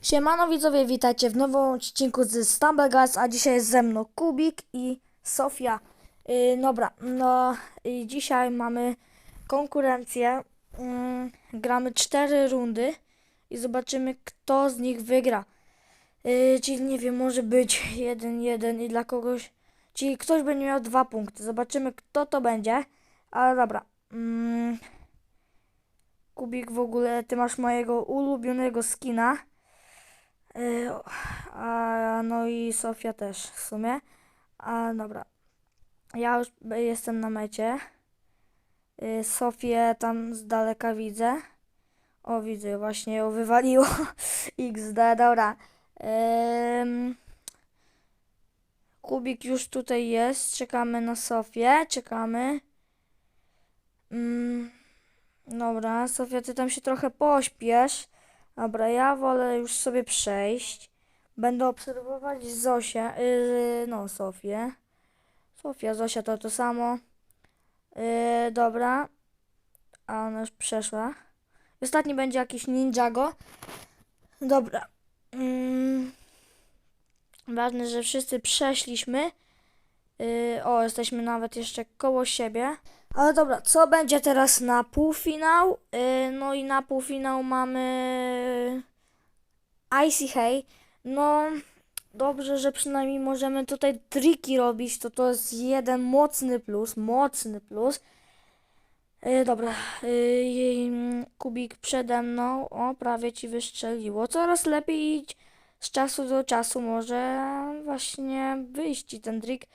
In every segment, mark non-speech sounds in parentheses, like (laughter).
Siemano widzowie, witajcie w nowym odcinku z Stumbleguys, a dzisiaj jest ze mną Kubik i Sofia. Yy, dobra, no i dzisiaj mamy konkurencję. Yy, gramy cztery rundy i zobaczymy kto z nich wygra. Yy, czyli nie wiem, może być jeden, jeden i dla kogoś, czyli ktoś będzie miał dwa punkty. Zobaczymy kto to będzie, ale dobra. Yy, Kubik w ogóle, ty masz mojego ulubionego skina. Y, A, no i Sofia też w sumie. A dobra. Ja już jestem na mecie. Y, Sofię tam z daleka widzę. O, widzę, właśnie ją wywaliło. (laughs) XD, dobra. Ym, Kubik już tutaj jest. Czekamy na Sofię. Czekamy. Mm, dobra, Sofia, ty tam się trochę pośpiesz. Dobra, ja wolę już sobie przejść. Będę obserwować Zosię, yy, no Sofię. Sofia, Zosia to to samo. Yy, dobra. A ona już przeszła. Ostatni będzie jakiś Ninjago. Dobra. Mm. Ważne, że wszyscy przeszliśmy. Yy, o, jesteśmy nawet jeszcze koło siebie. Ale dobra, co będzie teraz na półfinał? Yy, no i na półfinał mamy Icy Hay. No, dobrze, że przynajmniej możemy tutaj triki robić, to to jest jeden mocny plus, mocny plus. Yy, dobra, yy, Kubik przede mną, o, prawie ci wystrzeliło. Coraz lepiej z czasu do czasu może właśnie wyjść ten trik.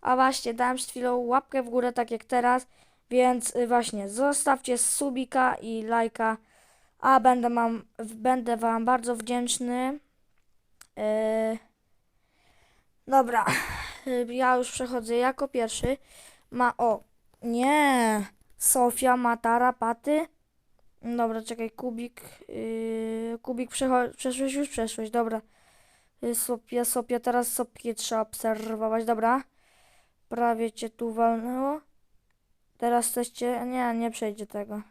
A właśnie, dałem przed chwilą łapkę w górę, tak jak teraz. Więc y, właśnie, zostawcie subika i lajka, a będę, mam, będę Wam bardzo wdzięczny. Yy, dobra, (laughs) y, ja już przechodzę jako pierwszy. Ma, o, nie, Sofia ma tarapaty. Dobra, czekaj, Kubik, yy, Kubik przeszłeś, już przeszłeś, dobra. Y, Sofia, Sofia, teraz Sofię trzeba obserwować, dobra. Prawie cię tu walnęło. Teraz chcecie... Nie, nie przejdzie tego.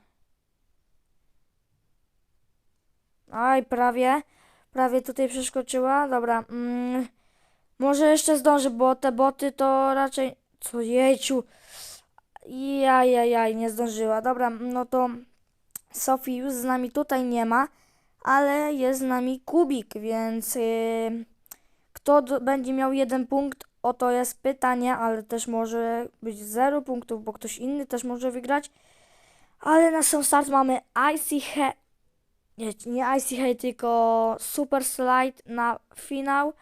Aj, prawie. Prawie tutaj przeskoczyła. Dobra. Mm, może jeszcze zdąży, bo te boty to raczej... Co jejciu. Jajajaj, nie zdążyła. Dobra, no to Sofii już z nami tutaj nie ma, ale jest z nami Kubik, więc yy, kto będzie miał jeden punkt, Oto jest pytanie, ale też może być 0 punktów, bo ktoś inny też może wygrać. Ale na sam start mamy Icy He... Nie, nie Icy He, tylko Super Slide na finał.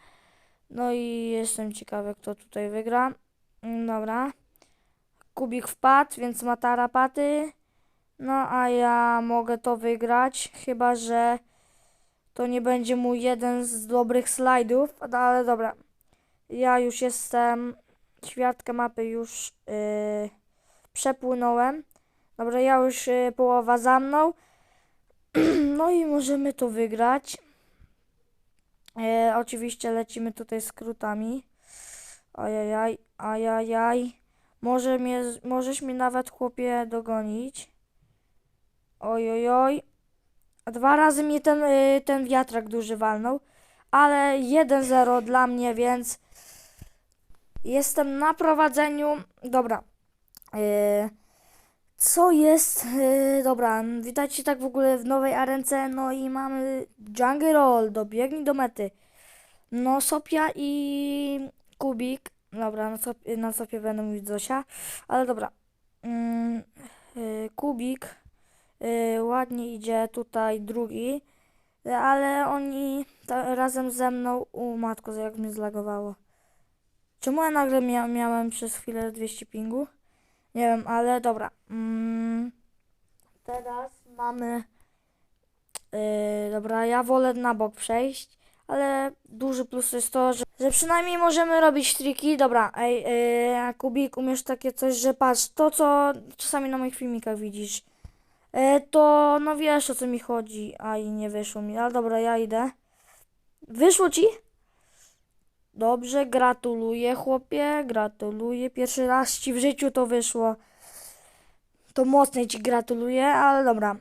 No i jestem ciekawy, kto tutaj wygra. Dobra. Kubik wpadł, więc ma tarapaty. No a ja mogę to wygrać, chyba że to nie będzie mój jeden z dobrych slajdów, no, ale dobra. Ja już jestem, ćwiartkę mapy już yy, przepłynąłem. Dobra, ja już yy, połowa za mną. (clears throat) no i możemy to wygrać. Yy, oczywiście lecimy tutaj skrótami. Ajajaj, ajajaj. Może mnie, możesz mnie nawet chłopie dogonić. Ojojoj. Dwa razy mnie ten, yy, ten wiatrak duży walnął. Ale 1-0 dla mnie, więc Jestem na prowadzeniu. Dobra. Yy, co jest? Yy, dobra, witajcie tak w ogóle w nowej arence. No i mamy Jungle Roll. Dobiegnij do mety. No, Sopia i Kubik. Dobra, na, na Sopie będę mówić Zosia. Ale dobra. Yy, yy, Kubik ładnie idzie tutaj drugi. Ale oni razem ze mną. U matko, jak mnie zlagowało. Czemu ja nagle mia miałem przez chwilę 200 pingu? Nie wiem, ale dobra. Mm, teraz mamy. Yy, dobra, ja wolę na bok przejść, ale duży plus jest to, że, że przynajmniej możemy robić triki. Dobra, ej, yy, Kubik, umiesz takie coś, że patrz, to co czasami na moich filmikach widzisz, yy, to no wiesz o co mi chodzi. Aj, nie wyszło mi, ale dobra, ja idę. Wyszło ci? Dobrze, gratuluję chłopie, gratuluję. Pierwszy raz ci w życiu to wyszło. To mocniej ci gratuluję, ale dobra.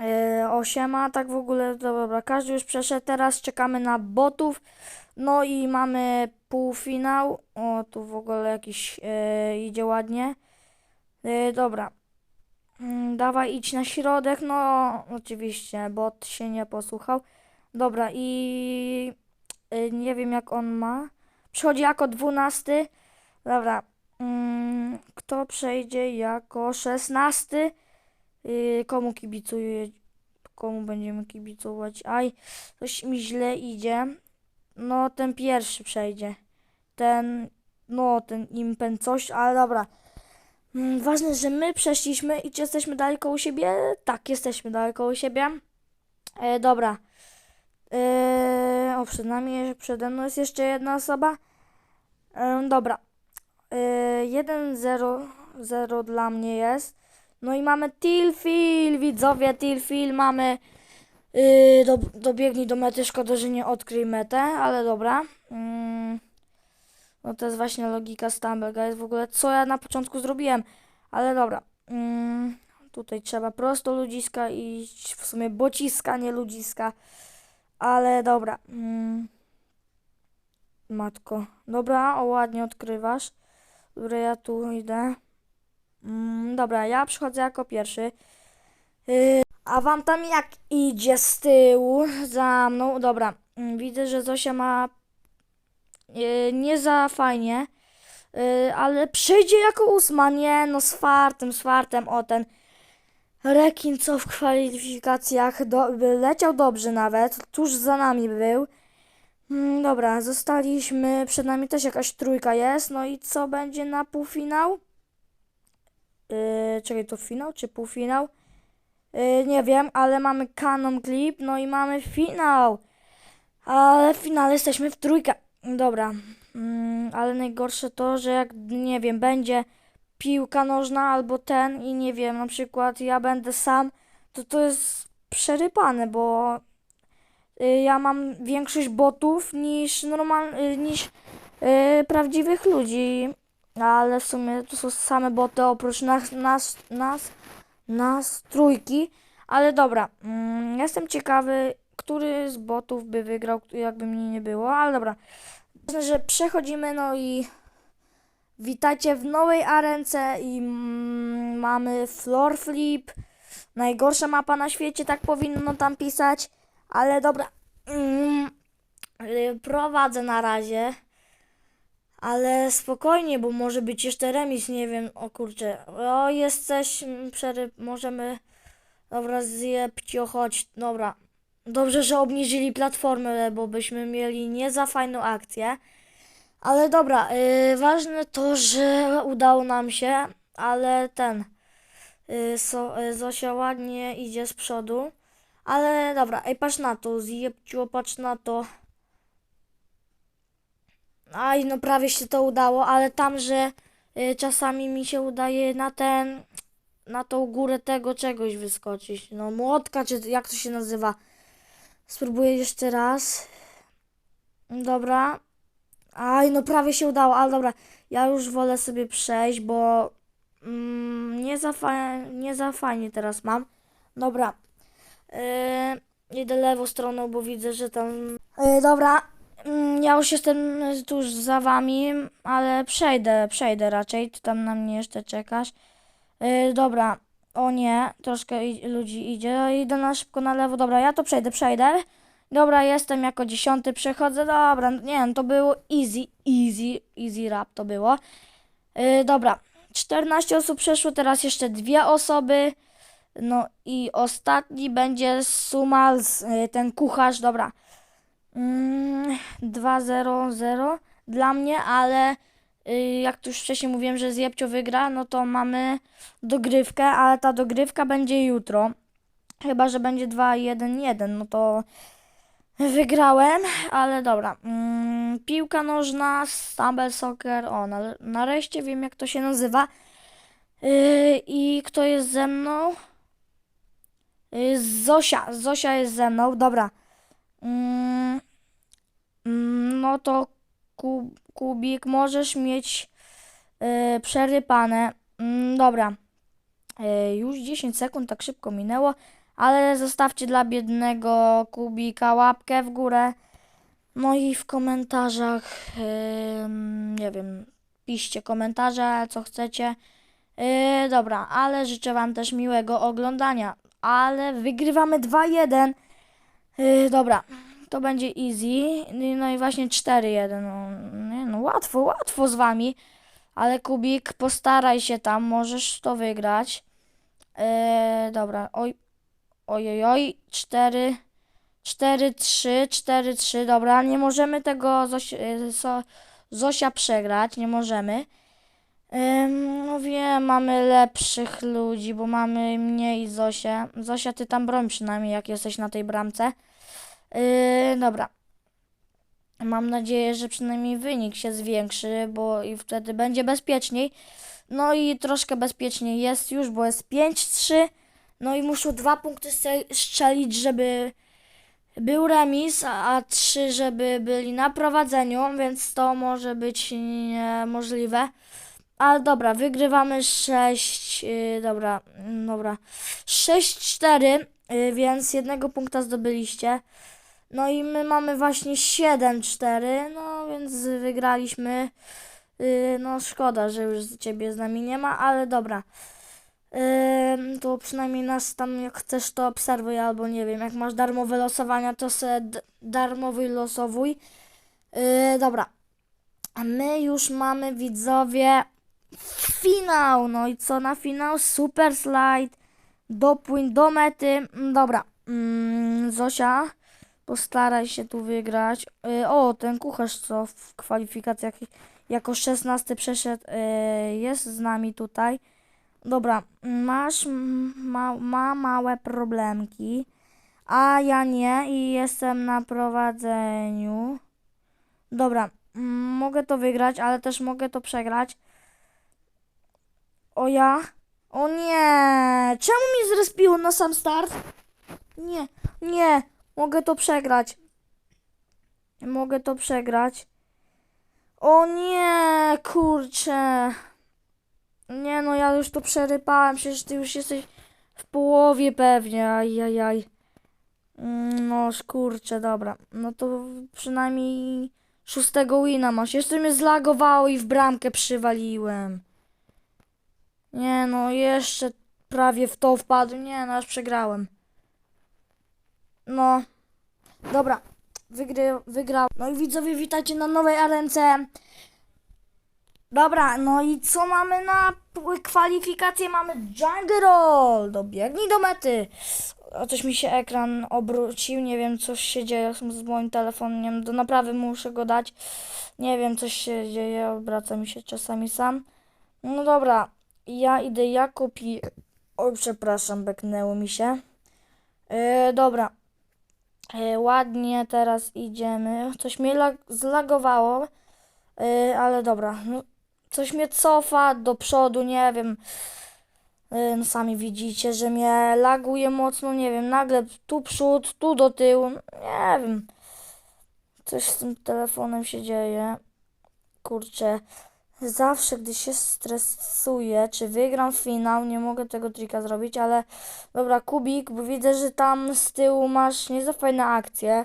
Yy, osiema, tak w ogóle, dobra, każdy już przeszedł, teraz czekamy na botów, no i mamy półfinał, o tu w ogóle jakiś yy, idzie ładnie, yy, dobra, Mm, dawaj idź na środek, no oczywiście, bot się nie posłuchał, dobra i yy, nie wiem jak on ma, przychodzi jako dwunasty, dobra, mm, kto przejdzie jako szesnasty, Yy, komu kibicuję? Komu będziemy kibicować? Aj, coś mi źle idzie. No, ten pierwszy przejdzie. Ten, no, ten impen coś, ale dobra. Mm, Ważne, że my przeszliśmy i czy jesteśmy daleko u siebie? Tak, jesteśmy daleko u siebie. E, dobra. E, o, przed nami, przede mną jest jeszcze jedna osoba. E, dobra. E, 1-0 dla mnie jest. No i mamy Tilfil, widzowie, Tilfil, mamy yy, do, dobiegnij do mety, szkoda, że nie odkryj metę, ale dobra. Mm, no to jest właśnie logika Stumblega, jest w ogóle co ja na początku zrobiłem, ale dobra. Mm, tutaj trzeba prosto ludziska iść, w sumie bociska, nie ludziska, ale dobra. Mm, matko, dobra, o ładnie odkrywasz. Dobra, ja tu idę. Mm, dobra, ja przychodzę jako pierwszy. Yy, a wam tam jak idzie z tyłu za mną? Dobra, mm, widzę, że Zosia ma yy, nie za fajnie, yy, ale przyjdzie jako ósma. Nie, no z fartem, z fartem. O ten rekin, co w kwalifikacjach do, leciał dobrze nawet, tuż za nami był. Mm, dobra, zostaliśmy, przed nami też jakaś trójka jest. No i co będzie na półfinał? Yy, czekaj, to finał czy półfinał? Yy, nie wiem, ale mamy Canon Clip, no i mamy finał. Ale w finale jesteśmy w trójkę. Dobra, mm, ale najgorsze to, że jak, nie wiem, będzie piłka nożna albo ten i nie wiem, na przykład ja będę sam, to to jest przerypane, bo y, ja mam większość botów niż normal, y, niż y, prawdziwych ludzi. Ale w sumie to są same boty oprócz nas, nas, nas, nas trójki. Ale dobra, mm, jestem ciekawy, który z botów by wygrał, jakby mnie nie było, ale dobra. Ważne, że przechodzimy, no i witajcie w nowej arence i mm, mamy floor flip. Najgorsza mapa na świecie, tak powinno tam pisać, ale dobra. Mm, y, prowadzę na razie. Ale spokojnie, bo może być jeszcze remis, nie wiem, o kurczę. O, jesteś, przeryb, możemy... Dobra, zjebcio, chodź, dobra. Dobrze, że obniżyli platformę, bo byśmy mieli nie za fajną akcję. Ale dobra, yy, ważne to, że udało nam się, ale ten... Yy, so, yy, Zosia ładnie idzie z przodu. Ale dobra, ej, patrz na to, zjebcio, patrz na to. Aj, no prawie się to udało, ale tam, że y, czasami mi się udaje na ten, na tą górę tego czegoś wyskoczyć. No młotka, czy jak to się nazywa? Spróbuję jeszcze raz. Dobra. Aj, no prawie się udało, ale dobra. Ja już wolę sobie przejść, bo mm, nie, za fa- nie za fajnie teraz mam. Dobra. Yy, idę lewą stroną, bo widzę, że tam... Yy, dobra, Mm, Ja już jestem tuż za wami, ale przejdę, przejdę raczej. Ty tam na mnie jeszcze czekasz. Yy, dobra, o nie, troszkę ludzi idzie. Idę na szybko na lewo. Dobra, ja to przejdę, przejdę. Dobra, jestem jako dziesiąty, przechodzę. Dobra, nie no, to było easy, easy, easy rap to było. Yy, dobra, 14 osób przeszło, teraz jeszcze dwie osoby. No i ostatni będzie Sumals, yy, ten kucharz, dobra. Mm, 2-0-0 dla mnie, ale y, jak tu już wcześniej mówiłem, że Zjebcio wygra, no to mamy dogrywkę, ale ta dogrywka będzie jutro. Chyba, że będzie 2-1-1, no to wygrałem, ale dobra. Mm, piłka nożna, stumble soccer, o, na, nareszcie wiem jak to się nazywa. Y, I kto jest ze mną? Y, Zosia, Zosia jest ze mną, dobra. Mm, mm, no to ku, Kubik, możesz mieć y, przerypane. Dobra. Już 10 sekund, tak szybko minęło, ale zostawcie dla biednego Kubika łapkę w górę. No i w komentarzach, ym, nie wiem, piszcie komentarze, co chcecie. Yy, dobra, ale życzę Wam też miłego oglądania. Ale wygrywamy 2-1. Yy, dobra, to będzie easy. No i właśnie 4-1. No, no łatwo, łatwo z Wami. Ale Kubik, postaraj się tam, możesz to wygrać. Yy, dobra, oj, oj, oj, oj, 4, 4, 3, 4, 3, dobra, nie możemy tego so, Zosia przegrać, nie możemy. Ym, no wiem, mamy lepszych ludzi, bo mamy mnie i. Zosia, ty tam broń przynajmniej, jak jesteś na tej bramce. Yy, dobra. Mam nadzieję, że przynajmniej wynik się zwiększy, bo i wtedy będzie bezpieczniej. No i troszkę bezpieczniej jest już, bo jest 5-3. No i muszą dwa punkty strzelić, żeby był remis, a, trzy, żeby byli na prowadzeniu, więc to może być niemożliwe. Ale dobra, wygrywamy 6, yy, dobra, mm, dobra, 6-4, yy, więc jednego punkta zdobyliście. No i my mamy właśnie 7-4, no więc wygraliśmy. Yy, no szkoda, że już ciebie z nami nie ma, ale dobra. Yy, to przynajmniej nas tam jak chcesz to obserwuj, albo nie wiem, jak masz darmowe losowania, to se darmowy losowuj. Yy, dobra. A my już mamy widzowie finał. No i co na finał? Super slide. Dopłyń do mety. Mm, Dobra. Mm, Zosia, postaraj się tu wygrać. Y, o, ten kucharz, co w kwalifikacjach jako 16 przeszedł, y, jest z nami tutaj. Dobra, masz ma, ma małe problemki, a ja nie i jestem na prowadzeniu. Dobra, mogę to wygrać, ale też mogę to przegrać. O ja? O nie! Czemu mi zrespiło na sam start? Nie, nie, mogę to przegrać. Mogę to przegrać. O nie, kurczę. Nie no, ja już to przerypałem, przecież ty już jesteś w połowie pewnie, ajajaj. Mm, No, kurczę, dobra. No to przynajmniej szóstego wina masz. Jeszcze mnie zlagowało i w bramkę przywaliłem. Nie no, jeszcze prawie w to wpadł. Nie no, aż przegrałem. No, dobra. Wygry, wygrał. No i widzowie, witajcie na nowej arence. Dobra, no i co mamy na kwalifikacje? Mamy Jungle Roll. Dobiegnij do mety. O, coś mi się ekran obrócił. Nie wiem, coś się dzieje z moim telefonem. Do naprawy muszę go dać. Nie wiem, coś się dzieje. Obraca mi się czasami sam. No dobra, ja idę jako pi... Oj, przepraszam, beknęło mi się. Yy, dobra. Yy, ładnie teraz idziemy. Coś mnie lag- zlagowało. Yy, ale dobra. No, coś mnie cofa do przodu, nie wiem. Yy, no sami widzicie, że mnie laguje mocno, nie wiem. Nagle tu przód, tu do tyłu. Nie wiem. Coś z tym telefonem się dzieje. Kurczę. Zawsze, gdy się stresuję, czy wygram finał, nie mogę tego trika zrobić, ale dobra, Kubik, bo widzę, że tam z tyłu masz nie fajne akcje.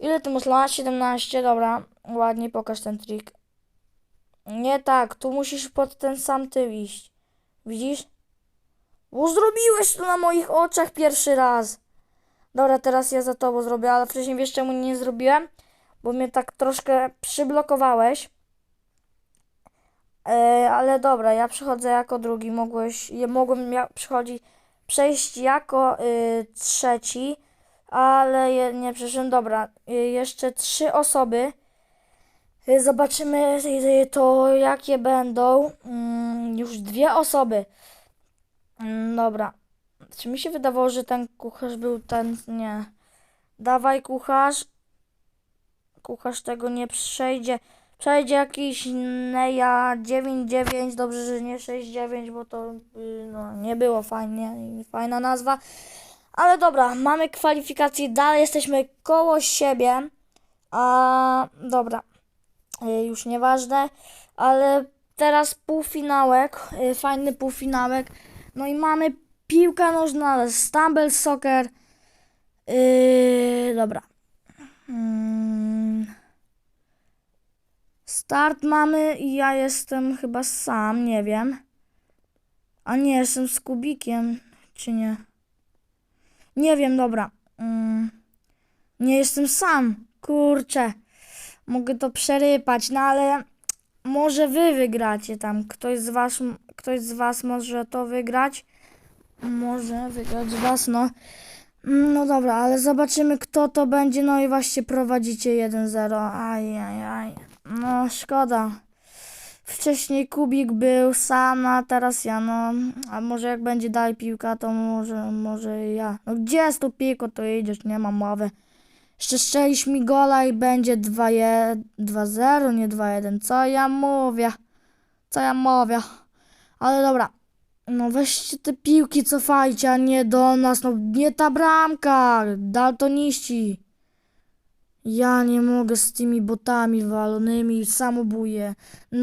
Ile ty masz lat? 17, dobra, ładnie pokaż ten trik. Nie tak, tu musisz pod ten sam tył iść. Widzisz? Bo zrobiłeś to na moich oczach pierwszy raz. Dobra, teraz ja za tobą zrobię, ale wcześniej wiesz czemu nie zrobiłem? Bo mnie tak troszkę przyblokowałeś. E, ale dobra, ja przychodzę jako drugi. Mogłeś, ja mogłem ja, przychodzić, przejść jako y, trzeci, ale je, nie przeszedłem. Dobra, y, jeszcze trzy osoby. Y, zobaczymy y, to, jakie będą. Mm, już dwie osoby. Mm, dobra. Czy mi się wydawało, że ten kucharz był ten. Nie. Dawaj, kucharz. Kucharz tego nie przejdzie. Przejdzie jakiś Neja 9-9, dobrze, że nie 6-9, bo to y, no, nie było fajnie, fajna nazwa. Ale dobra, mamy kwalifikacje, dalej jesteśmy koło siebie. A dobra, y, już nieważne, ale teraz półfinałek, y, fajny półfinałek. No i mamy piłka nożna, Stumble Soccer. Yy, dobra. Mm. Start mamy i ja jestem chyba sam, nie wiem. A nie, jestem z Kubikiem, czy nie? Nie wiem, dobra. Mm. Nie jestem sam. Kurczę. Mogę to przerypać, no ale może wy wygracie tam. Ktoś z was, ktoś z was może to wygrać. Może wygrać z was, no. Mm, No dobra, ale zobaczymy kto to będzie. No i właśnie prowadzicie 1-0. Aj, aj, aj. No szkoda. Wcześniej Kubik był sam, a teraz ja, no. A może jak będzie dalej piłka, to może, może ja. No gdzie jest tu piłko, to idziesz, nie mam mowy. Jeszcze strzelisz mi gola i będzie 2-1 2-0, nie 2-1. Co ja mówię? Co ja mówię? Ale dobra. No weźcie te piłki, cofajcie, a nie do nas. No nie ta bramka. Daltoniści. Ja nie mogę z tymi botami walonymi. Samobuje.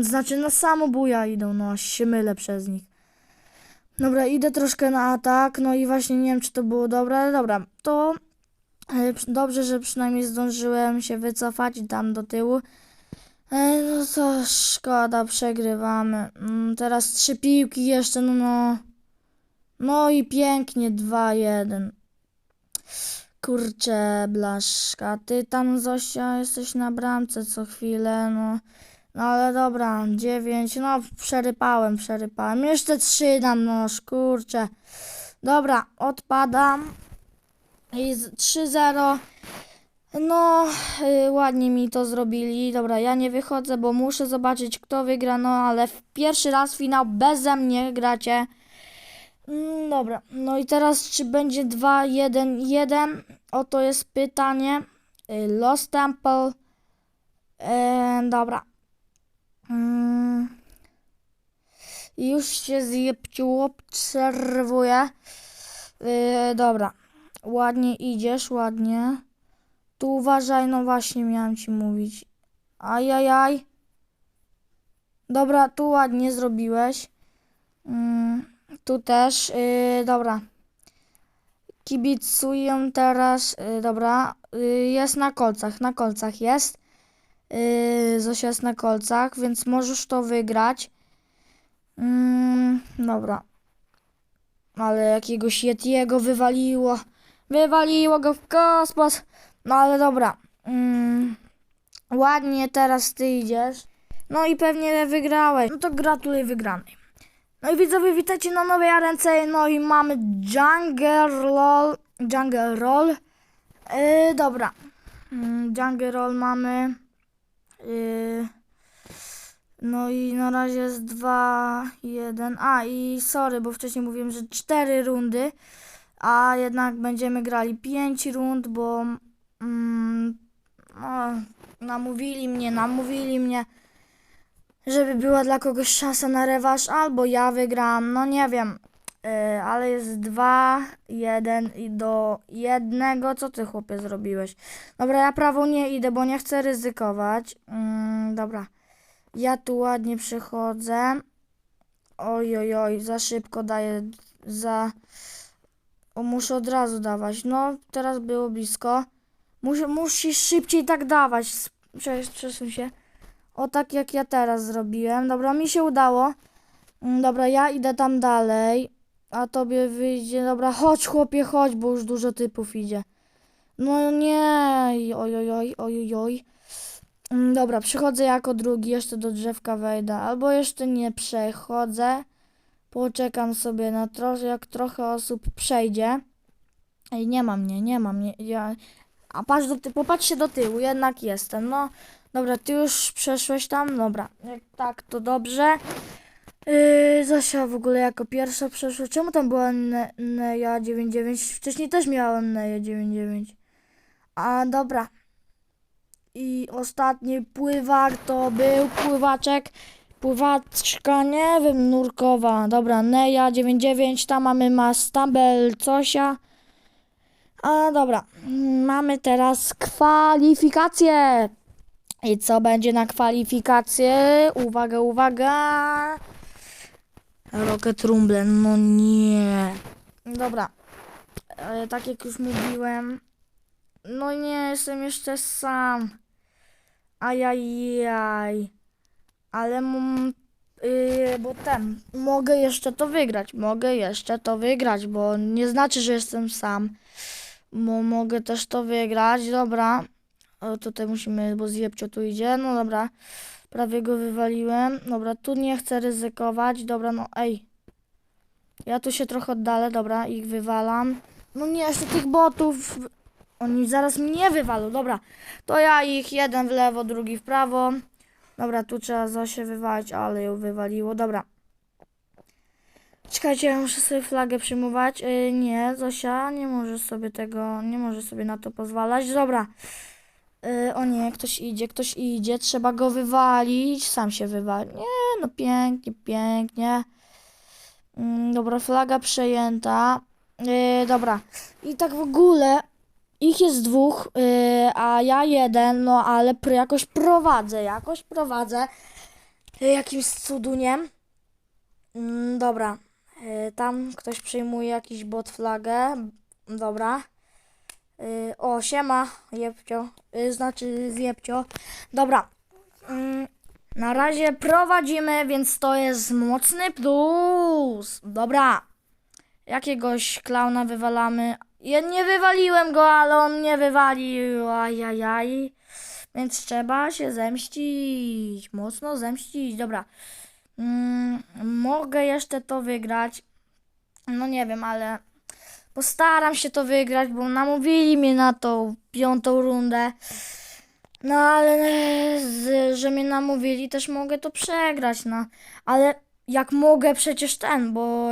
Znaczy na samobuja idą, no się mylę przez nich. Dobra, idę troszkę na atak. No i właśnie nie wiem, czy to było dobre, dobra. To Dobrze, że przynajmniej zdążyłem się wycofać i tam do tyłu. E, No to szkoda, przegrywamy. Mm, Teraz trzy piłki jeszcze, no no. No i pięknie, 2-1. Kurczę, blaszka. Ty tam, Zosia, jesteś na bramce co chwilę, no. No ale dobra, 9, no przerypałem, przerypałem. Jeszcze 3 dam, no kurczę. Dobra, odpadam. I z- 3-0. No, y, ładnie mi to zrobili. Dobra, ja nie wychodzę, bo muszę zobaczyć, kto wygra. No, ale w pierwszy raz finał beze mnie gracie. Mm, dobra, no i teraz czy będzie 2-1-1? Oto jest pytanie. Y, Lost Temple. E, dobra. Mm. Już się zjebciu obserwuję. Y, dobra. Ładnie idziesz, ładnie. Tu uważaj, no właśnie miałem ci mówić. Ajajaj. Dobra, tu ładnie zrobiłeś. Mm, tu też. Yy, dobra. Kibicuję teraz. Yy, dobra. Yy, jest na kolcach, na kolcach jest. Yy, Zosia jest na kolcach, więc możesz to wygrać. Mm, dobra. Ale jakiegoś Yetiego wywaliło. Wywaliło go w kosmos. No ale dobra. Mm, ładnie teraz ty idziesz. No i pewnie wygrałeś. No to gratuluję wygranej. No i widzowie, witajcie na nowej arence. No i mamy Jungle Roll. Jungle Roll. Yy, dobra. Mm, Jungle Roll mamy. Yy, no i na razie jest 2, 1. A i sorry, bo wcześniej mówiłem, że 4 rundy a jednak będziemy grali 5 rund, bo mm, no, namówili mnie, namówili mnie, żeby była dla kogoś szansa na rewanż, albo ja wygram, no nie wiem, Yy, ale jest 2, 1 i do jednego, co ty chłopie zrobiłeś? Dobra, ja prawo nie idę, bo nie chcę ryzykować, mm, dobra, ja tu ładnie przychodzę, oj, oj, oj, za szybko daję, za... O, muszę od razu dawać. No, teraz było blisko. Muszę, musisz szybciej tak dawać. Przesuń się. O, tak jak ja teraz zrobiłem. Dobra, mi się udało. Mm, Dobra, ja idę tam dalej. A tobie wyjdzie. Dobra, chodź chłopie, chodź, bo już dużo typów idzie. No nie. Oj, oj, oj, oj, oj, oj. Mm, Dobra, przychodzę jako drugi. Jeszcze do drzewka wejdę. Albo jeszcze nie przechodzę. Poczekam sobie na to, jak trochę osób przejdzie. Ej, nie ma mnie, nie ma mnie. Ja... A patrz do ty... popatrz się do tyłu, jednak jestem. No, dobra, ty już przeszłeś tam? Dobra, jak tak, to dobrze. Yy, Zosia w ogóle jako pierwsza przeszła. Czemu tam była Ne- Neja 99? Wcześniej też miała Neja 99. A, dobra. I ostatni pływak to był pływaczek. Pływaczka, nie wiem, nurkowa. Dobra, Neja 99, tam mamy ma Stumble Cosia. A dobra, mamy teraz kwalifikacje. I co będzie na kwalifikacje? Uwaga, uwaga. Rocket Rumble, no nie. Dobra. E, tak jak już mówiłem. No nie, jestem jeszcze sam. Ajajaj. Ale. Yy, bo ten... Mogę jeszcze to wygrać. Mogę jeszcze to wygrać, bo nie znaczy, że jestem sam. Bo mogę też to wygrać. Dobra. O, tutaj musimy, bo zjebcio tu idzie. No dobra. Prawie go wywaliłem. Dobra, tu nie chcę ryzykować. Dobra, no ej. Ja tu się trochę oddalę, dobra, ich wywalam. No nie, jeszcze tych botów. Oni zaraz mnie wywalą, dobra. To ja ich, jeden w lewo, drugi w prawo. Dobra, tu trzeba Zosię wywalić, ale ją wywaliło, dobra. Czekajcie, ja muszę sobie flagę przyjmować. Yy, nie, Zosia nie może sobie tego, nie może sobie na to pozwalać. Dobra. Yy, o nie, ktoś idzie, ktoś idzie, trzeba go wywalić. Sam się wywali. Nie, no pięknie, pięknie. Mm, Dobra, flaga przejęta. Yy, dobra. I tak w ogóle ich jest dwóch, yy, a ja jeden, no ale pr- jakoś prowadzę, jakoś prowadzę. Yy, jakimś cuduniem. Mm, dobra. Yy, tam ktoś przejmuje jakiś bot flagę. Dobra. Yy, o, siema, jebcio. Yy, znaczy zjebcio. Dobra. Mm, na razie prowadzimy, więc to jest mocny plus. Dobra. Jakiegoś klauna wywalamy. Ja nie wywaliłem go, ale on mnie wywalił. Ajajaj. Więc trzeba się zemścić. Mocno zemścić. Dobra. Mm, mogę jeszcze to wygrać. No nie wiem, ale postaram się to wygrać, bo namówili mnie na tą piątą rundę. No ale z, że mnie namówili, też mogę to przegrać, no. Ale jak mogę przecież ten, bo...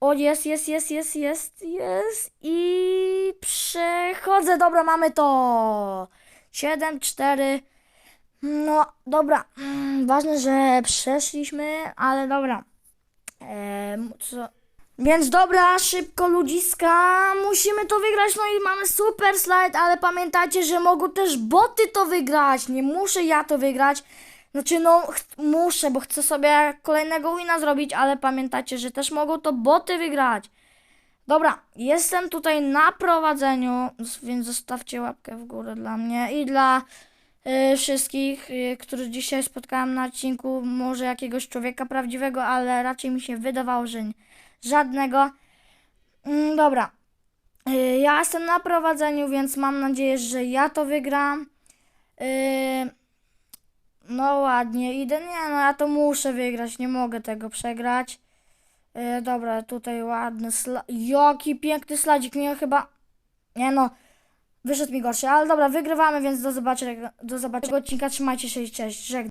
O, jest, jest, jest, jest, jest, jest i przechodzę. Dobra, mamy to. 7, 4. No, dobra. Mm, Ważne, że przeszliśmy, ale dobra. Em, co? Więc dobra, szybko ludziska, musimy to wygrać, no i mamy super slajd, ale pamiętajcie, że mogą też boty to wygrać, nie muszę ja to wygrać, znaczy no muszę, bo chcę sobie kolejnego wina zrobić, ale pamiętajcie, że też mogą to boty wygrać. Dobra, jestem tutaj na prowadzeniu, więc zostawcie łapkę w górę dla mnie i dla y, wszystkich, y, dzisiaj spotkałem na odcinku, może jakiegoś człowieka prawdziwego, ale raczej mi się wydawało, że nie żadnego. Mm, dobra. Y, Ja jestem na prowadzeniu, więc mam nadzieję, że ja to wygram. Y, No ładnie, idę. Nie, no ja to muszę wygrać, nie mogę tego przegrać. Y, Dobra, tutaj ładny sla... Jaki piękny sladzik, mnie chyba... Nie no, wyszedł mi gorszy, ale dobra, wygrywamy, więc do zobaczenia, do zobaczenia odcinka, trzymajcie się i cześć, żegnam.